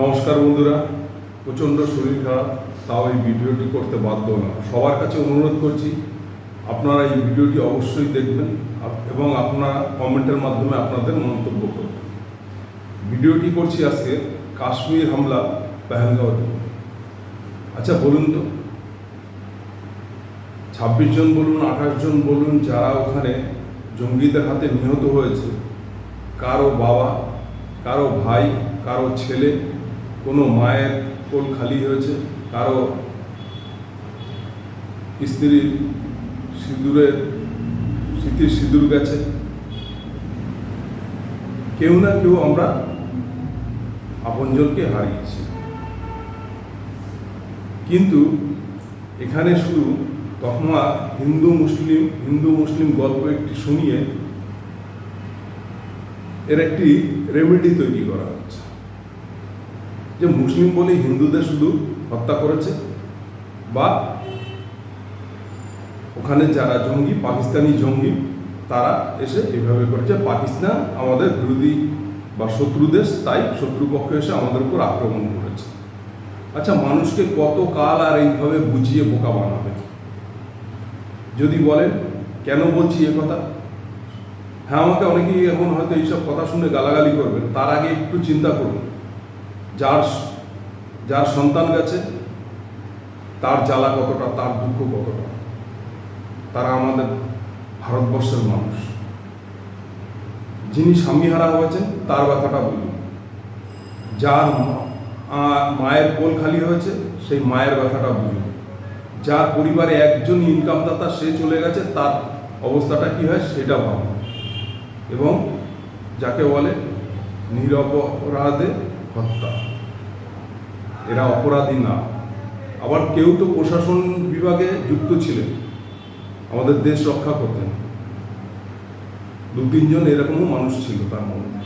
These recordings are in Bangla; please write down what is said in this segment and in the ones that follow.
নমস্কার বন্ধুরা, প্রচণ্ড শরীর খারাপ, তাও এই ভিডিওটি করতে বাধ্য না সবার কাছে অনুরোধ করছি, আপনারা এই ভিডিওটি অবশ্যই দেখবেন এবং আপনারা কমেন্টের মাধ্যমে আপনাদের মন্তব্য করবেন। ভিডিওটি করছি আজকে কাশ্মীর হামলা পেহেলগাঁও আচ্ছা বলুন তো, ছাব্বিশ জন বলুন, আঠাশ জন বলুন, যারা ওখানে জঙ্গিদের হাতে নিহত হয়েছে, কারও বাবা, কারও ভাই, কারও ছেলে কোনো মায়ের কোল খালি হয়েছে, কারও স্ত্রীর সিঁদুরের স্মৃতির সিঁদুর গেছে। কেউ না কেউ আমরা আপনজনকে হারিয়েছি। কিন্তু এখানে শুধু তকমা হিন্দু মুসলিম হিন্দু মুসলিম গল্প একটি শুনিয়ে এর একটি রেমেডি তৈরি করা হচ্ছে। যে মুসলিম বলে হিন্দুদের শুধু হত্যা করেছে, বা ওখানে যারা জঙ্গি, পাকিস্তানি জঙ্গি, তারা এসে এইভাবে করেছে। পাকিস্তান আমাদের বিরোধী বা শত্রু দেশ, তাই শত্রুপক্ষ এসে আমাদের উপর আক্রমণ করেছে। আচ্ছা মানুষকে কত কাল আর এইভাবে বুঝিয়ে বোকা বানাবে? যদি বলেন, কেন বলছি এ কথা? হ্যাঁ আমাকে অনেকেই এখন হয়তো এইসব কথা শুনে গালাগালি করবেন, তার আগে একটু চিন্তা করুন। যার যার সন্তান গেছে, তার জ্বালা কতটা, তার দুঃখ কতটা, তারা আমাদের ভারতবর্ষের মানুষ। যিনি স্বামীহারা হয়েছেন, তার ব্যথাটা বলুন যার মায়ের কোল খালি হয়েছে, সেই মায়ের ব্যথাটা বুঝুন যার পরিবারে একজন ইনকামদাতা সে চলে গেছে, তার অবস্থাটা কি হয়, সেটা ভাবুন এবং যাকে বলে, নিরপরাধে হত্যা। এরা অপরাধী না। আবার কেউ তো প্রশাসন বিভাগে যুক্ত ছিলেন। আমাদের দেশ রক্ষা করতেন। দু তিনজন এরকমও মানুষ ছিল তার মধ্যে।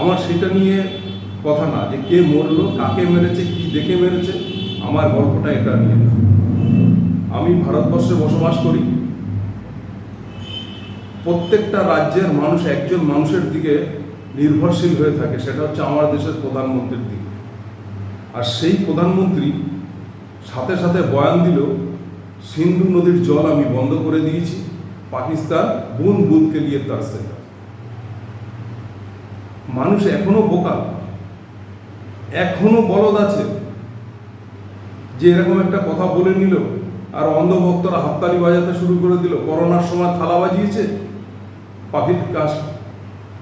আমার সেটা নিয়ে কথা না যে কে মরলো, কাকে মেরেছে, কি দেখে মেরেছে, আমার গল্পটা এটা নিয়ে আমি ভারতবর্ষে বসবাস করি। প্রত্যেকটা রাজ্যের মানুষ একজন মানুষের দিকে নির্ভরশীল হয়ে থাকে, সেটা হচ্ছে আমার দেশের প্রধানমন্ত্রীর দিকে। আর সেই প্রধানমন্ত্রী সাথে সাথে বয়ান দিল, সিন্ধু নদীর জল আমি বন্ধ করে দিয়েছি, পাকিস্তান বুন বুনকে নিয়ে তার মানুষ এখনও বোকা, এখনও বলদ আছে যে এরকম একটা কথা বলে নিল আর অন্ধভক্তরা হাততালি বাজাতে শুরু করে দিল। করোনার সময় থালা বাজিয়েছে পাখি কাশ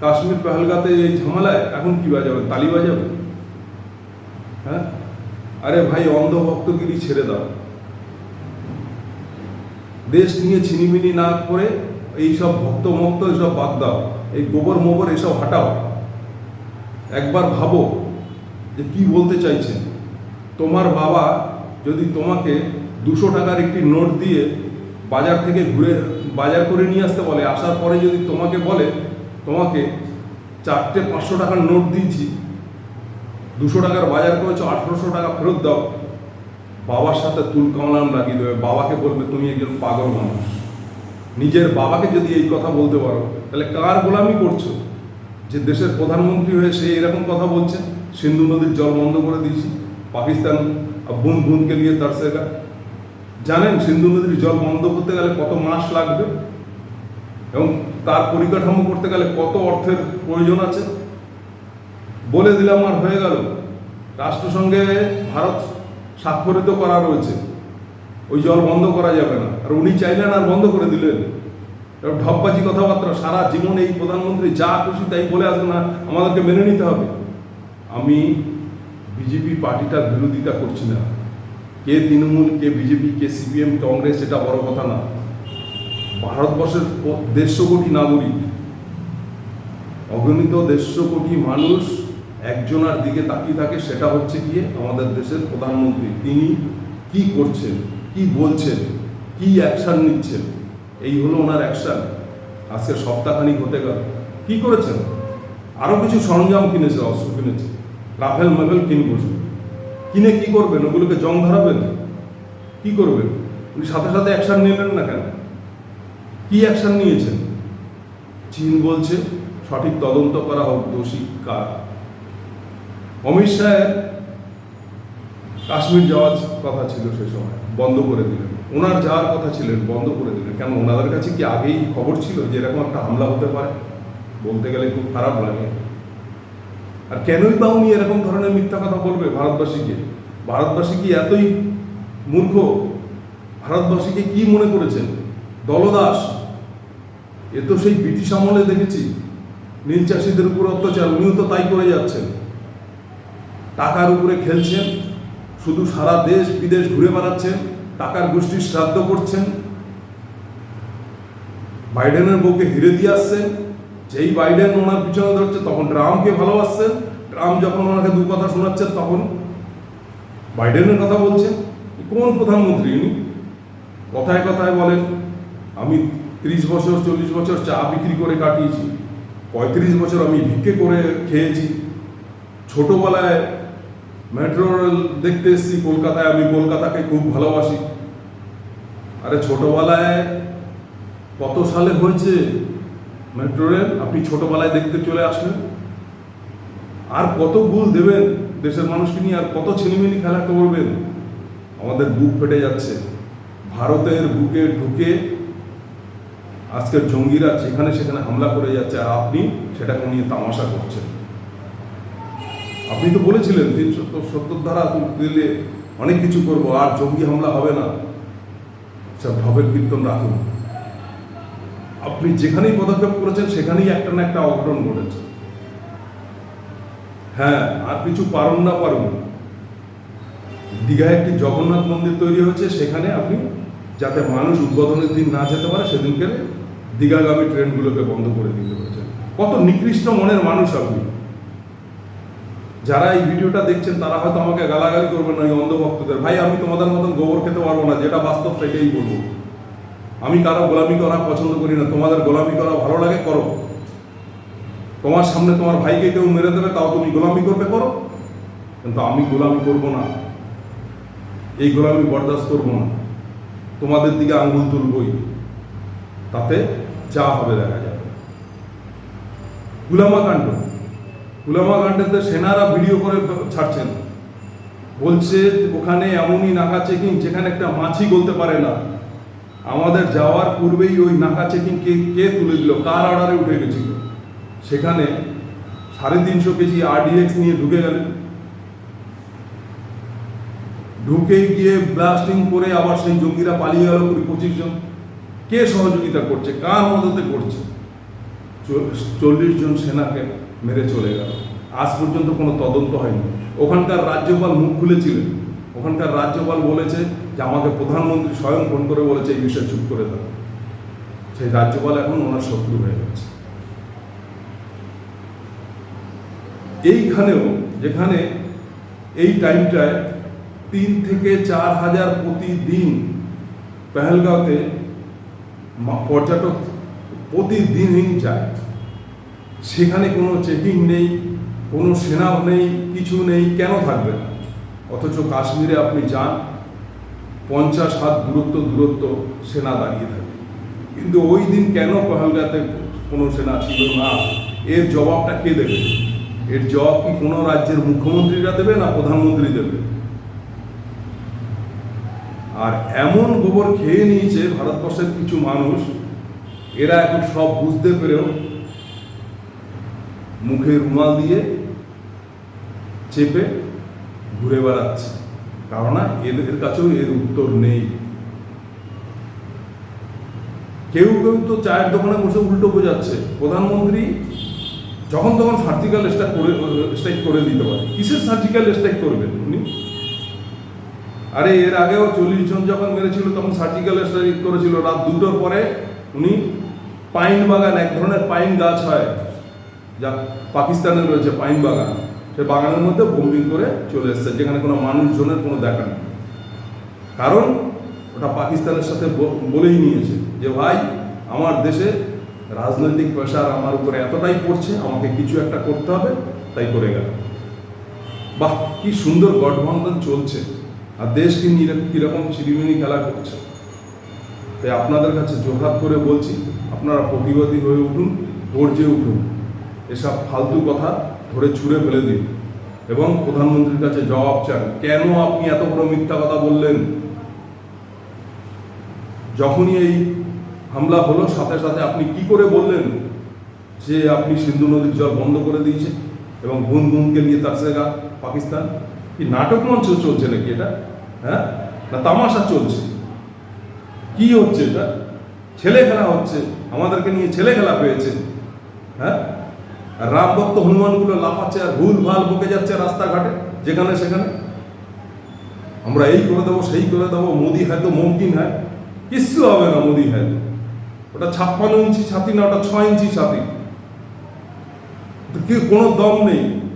কাশ্মীর পেহেলগাতে এই ঝামেলায়, এখন কি বাজাবে? তালি বাজাবে? হ্যাঁ? আরে ভাই অন্ধ অন্ধভক্তগিরি ছেড়ে দাও। দেশ নিয়ে ছিনিমিনি না করে এইসব ভক্ত মক্ত এইসব বাদ দাও। এই গোবর মোবর এসব হাঁটাও। একবার ভাবো যে কি বলতে চাইছেন তোমার বাবা যদি তোমাকে দুশো টাকার একটি নোট দিয়ে বাজার থেকে ঘুরে, বাজার করে নিয়ে আসতে বলে, আসার পরে যদি তোমাকে বলে তোমাকে চারটে পাঁচশো টাকার নোট দিয়েছি। দুশো টাকার বাজার করেছ, আঠেরোশো টাকা ফেরত দাও। বাবার সাথে তুল কামলাম লাগিয়ে দেবে বাবাকে বলবে তুমি একজন পাগল মানুষ। নিজের বাবাকে যদি এই কথা বলতে পারো, তাহলে কার গোলামি করছ? যে দেশের প্রধানমন্ত্রী হয়ে সে এরকম কথা বলছে, সিন্ধু নদীর জল বন্ধ করে দিয়েছি, পাকিস্তান বুন বুনকে নিয়ে তার সেগা জানেন, সিন্ধু নদীর জল বন্ধ করতে গেলে কত মাস লাগবে? এবং তার পরিকাঠামো করতে গেলে কত অর্থের প্রয়োজন আছে? বলে দিলাম আর হয়ে গেল। রাষ্ট্রসংঘে ভারত স্বাক্ষরিত করা রয়েছে। ওই জল বন্ধ করা যাবে না। আর উনি চাইলেন আর বন্ধ করে দিলেন। ঢপবাজি কথাবার্তা সারা জীবন এই প্রধানমন্ত্রী যা খুশি তাই বলে আসবে না, আমাদেরকে মেনে নিতে হবে। আমি বিজেপি পার্টিটার বিরোধিতা করছি না। কে তৃণমূল, কে বিজেপি, কে সিপিএম কংগ্রেস, এটা বড় কথা না। ভারতবর্ষের দেড়শো কোটি নাগরিক। অগণিত দেড়শো কোটি মানুষ একজনার দিকে তাকিয়ে থাকে, সেটা হচ্ছে গিয়ে আমাদের দেশের প্রধানমন্ত্রী। তিনি কি করছেন, কি বলছেন, কি অ্যাকশন নিচ্ছেন, এই হলো ওনার অ্যাকশন আজকে সপ্তাহখানিক হতে গেল। কি করেছেন? আরও কিছু সরঞ্জাম কিনেছে, অস্ত্র কিনেছে, রাফেল মাফেল কিনবো। কিনে কি করবেন? ওগুলোকে জং ধরাবেন? কি করবেন? উনি সাথে সাথে অ্যাকশন নিলেন না কেন? কি অ্যাকশন নিয়েছেন? চীন বলছে সঠিক তদন্ত করা হোক, দোষী কারা? অমিত শাহের কাশ্মীর যাওয়ার কথা ছিল সে সময়, বন্ধ করে দিলেন। ওনার যাওয়ার কথা ছিলেন, বন্ধ করে দিলেন। কেন, ওনাদের কাছে কি আগেই খবর ছিল যে এরকম একটা হামলা হতে পারে? বলতে গেলে খুব খারাপ লাগে। আর কেনই বা উনি এরকম ধরনের মিথ্যা কথা বলবে ভারতবাসীকে? ভারতবাসী কি এতই মূর্খ? ভারতবাসীকে কি মনে করেছেন? দলদাস, এ তো সেই ব্রিটিশ আমলে দেখেছি। নীল চাষিদের উপর অত্যাচার, উনিও তো তাই করে যাচ্ছেন। টাকার উপরে খেলছেন, শুধু সারা দেশ বিদেশ ঘুরে বেড়াচ্ছেন, টাকার গোষ্ঠীর শ্রাদ্ধ করছেন। বাইডেনের বউকে হিরে দিয়ে আসছেন, যেই বাইডেন ওনার পিছনে ধরছে তখন ট্রাম্পকে ভালোবাসছেন। ট্রাম্প যখন ওনাকে দু কথা শোনাচ্ছেন, তখন বাইডেনের কথা বলছেন। কোন প্রধানমন্ত্রী উনি? কথায় কথায় বলেন আমি ত্রিশ বছর, চল্লিশ বছর চা বিক্রি করে কাটিয়েছি। পঁয়ত্রিশ বছর আমি ভিক্ষে করে খেয়েছি। ছোটোবেলায় মেট্রো রেল দেখতে এসেছি, কলকাতায় আমি কলকাতাকে খুব ভালোবাসি। আরে ছোটোবেলায় কত সালে হয়েছে মেট্রো রেল? আপনি ছোটোবেলায় দেখতে চলে আসলেন। আর কত ভুল দেবেন দেশের মানুষকে নিয়ে, আর কত ছেলেমেলি খেলা করবেন আমাদের বুক ফেটে যাচ্ছে। ভারতের বুকে ঢুকে আজকের জঙ্গিরা যেখানে সেখানে হামলা করে যাচ্ছে আর আপনি সেটাকে নিয়ে তামাশা করছেন। আপনি তো বলেছিলেন তিন সত্তর সত্তর ধারা দিলে অনেক কিছু করব, আর জঙ্গি হামলা হবে না। সব ঢবের কীর্তন রাখুন। আপনি যেখানেই পদক্ষেপ করেছেন, সেখানেই একটা না একটা অঘটন ঘটেছে। হ্যাঁ আর কিছু পারুন না পারুন। দীঘায় একটি জগন্নাথ মন্দির তৈরি হয়েছে, সেখানে আপনি যাতে মানুষ উদ্বোধনের দিন না যেতে পারে, সেদিনকে দীঘাগামী ট্রেনগুলোকে বন্ধ করে দিতে হয়েছে। কত নিকৃষ্ট মনের মানুষ আপনি। যারা এই ভিডিওটা দেখছেন, তারা হয়তো আমাকে গালাগালি করবেন না ওই অন্ধভক্তদের। ভাই, আমি তোমাদের মতন গোবর খেতে পারব না, যেটা বাস্তব সেটাই বলব। আমি কারও গোলামি করা পছন্দ করি না, তোমাদের গোলামি করা ভালো লাগে, করো। তোমার সামনে তোমার ভাইকে কেউ মেরে দেবে, তাও তুমি গোলামি করবে, করো। কিন্তু আমি গোলামি করব না। এই গোলামি বরদাস্ত করব না। তোমাদের দিকে আঙ্গুল তুলবই। তাতে যা হবে দেখা যাবে। গুলামা কাণ্ড। গুলামা কাণ্ডেতে সেনারা ভিডিও করে ছাড়ছেন। বলছে ওখানে এমনই নাকা চেকিং যেখানে একটা মাছি গলতে পারে না। আমাদের যাওয়ার পূর্বেই ওই নাকা চেকিং কে কে তুলে দিল? কার অর্ডারে উঠে গেছিল? সেখানে সাড়ে তিনশো কেজি আরডিএক্স নিয়ে ঢুকে গেলেন। ঢুকে গিয়ে ব্লাস্টিং করে আবার সেই জঙ্গিরা পালিয়ে গেল কুড়ি পঁচিশ জন। কে সহযোগিতা করছে? কার মদতে করছে? চল্লিশ জন সেনাকে মেরে চলে গেল। আজ পর্যন্ত কোনো তদন্ত হয়নি। ওখানকার রাজ্যপাল মুখ খুলেছিলেন। ওখানকার রাজ্যপাল বলেছে যে আমাকে প্রধানমন্ত্রী স্বয়ং ফোন করে বলেছে এই বিষয়ে চুপ করে দাও সেই রাজ্যপাল এখন ওনার শত্রু হয়ে গেছে। এইখানেও, যেখানে এই টাইমটায় তিন থেকে চার হাজার প্রতিদিন পেহেলগাঁওতে পর্যটক প্রতিদিনই যায়। সেখানে কোনো চেকিং নেই, কোনো সেনা নেই, কিছু নেই, কেন থাকবে না? অথচ কাশ্মীরে আপনি যান, পঞ্চাশ হাত দূরত্ব দূরত্ব সেনা দাঁড়িয়ে থাকে। কিন্তু ওই দিন কেন পহলগাতে কোনো সেনা ছিল না? এর জবাবটা কে দেবে? এর জবাব কি কোনো রাজ্যের মুখ্যমন্ত্রীরা দেবে না প্রধানমন্ত্রী দেবে? আর এমন গোবর খেয়ে নিয়েছে ভারতবর্ষের কিছু মানুষ, এরা এখন সব বুঝতে পেরেও মুখে রুমাল দিয়ে চেপে ঘুরে বেড়াচ্ছে। কারণ এদের কাছেও এর উত্তর নেই। কেউ কেউ তো চায়ের দোকানে বসে উল্টো বোঝাচ্ছে। প্রধানমন্ত্রী যখন তখন সার্জিক্যাল স্ট্রাইক করে স্ট্রাইক করে দিতে পারে। কিসের সার্জিক্যাল স্ট্রাইক করবেন উনি? আরে এর আগেও চল্লিশ জন যখন মেরেছিল, তখন সার্জিক্যাল স্ট্রাইক করেছিল। রাত দুটোর পরে উনি পাইন বাগান, এক ধরনের পাইন গাছ হয়, যা পাকিস্তানে রয়েছে, পাইন বাগান। সে বাগানের মধ্যে বোম্বিং করে চলে এসছে, যেখানে কোনো মানুষজনের কোনো দেখা নেই। কারণ ওটা পাকিস্তানের সাথে বলেই নিয়েছে যে, ভাই, আমার দেশে রাজনৈতিক প্রেশার আমার উপরে এতটাই পড়ছে, আমাকে কিছু একটা করতে হবে, তাই করে গেল বাহ, কি সুন্দর গঠবন্ধন চলছে। আর দেশকে কীরকম চিরিমিনি খেলা করছে? তাই আপনাদের কাছে জোরহাত করে বলছি, আপনারা প্রতিবাদী হয়ে উঠুন গর্জে উঠুন। এসব ফালতু কথা ধরে ছুঁড়ে ফেলে দিন। এবং প্রধানমন্ত্রীর কাছে জবাব চান, কেন আপনি এত বড় মিথ্যা কথা বললেন? যখনই এই হামলা হলো, সাথে সাথে আপনি কি করে বললেন যে আপনি সিন্ধু নদীর জল বন্ধ করে দিয়েছে এবং গুন গুনকে নিয়ে তার সেগা পাকিস্তান? কি নাটক মঞ্চ চলছে নাকি এটা? হ্যাঁ? না তামাশা চলছে। কি হচ্ছে এটা? ছেলে খেলা হচ্ছে। আমাদেরকে নিয়ে ছেলে খেলা পেয়েছে। হ্যাঁ? আর রাম ভক্ত হনুমানগুলো লাফাচ্ছে আর ভুল ভালো বকে যাচ্ছে রাস্তাঘাটে, যেখানে সেখানে। আমরা এই করে দেবো, সেই করে দেবো, মোদি হয়তো মুমকিন হয় কিচ্ছু হবে না মোদি হয়তো ওটা ছাপ্পান্ন ইঞ্চি ছাতি না, ওটা ছয় ইঞ্চি ছাতি। তো কি, কোনো দম নেই।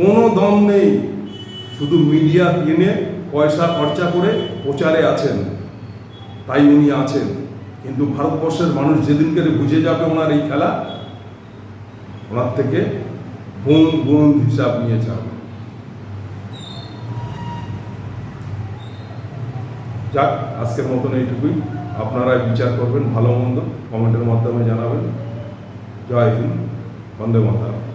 কোনো দম নেই। শুধু মিডিয়া কিনে পয়সা খরচা করে প্রচারে আছেন। তাই উনি আছেন। কিন্তু ভারতবর্ষের মানুষ যেদিনকে বুঝে যাবে ওনার এই খেলা, ওনার থেকে বোন বোন হিসাব নিয়ে যাবে যাক, আজকের মতন এইটুকুই। আপনারা বিচার করবেন ভালো মন্দ। কমেন্টের মাধ্যমে জানাবেন। জয় হিন্দ। বন্দে মাতারাম।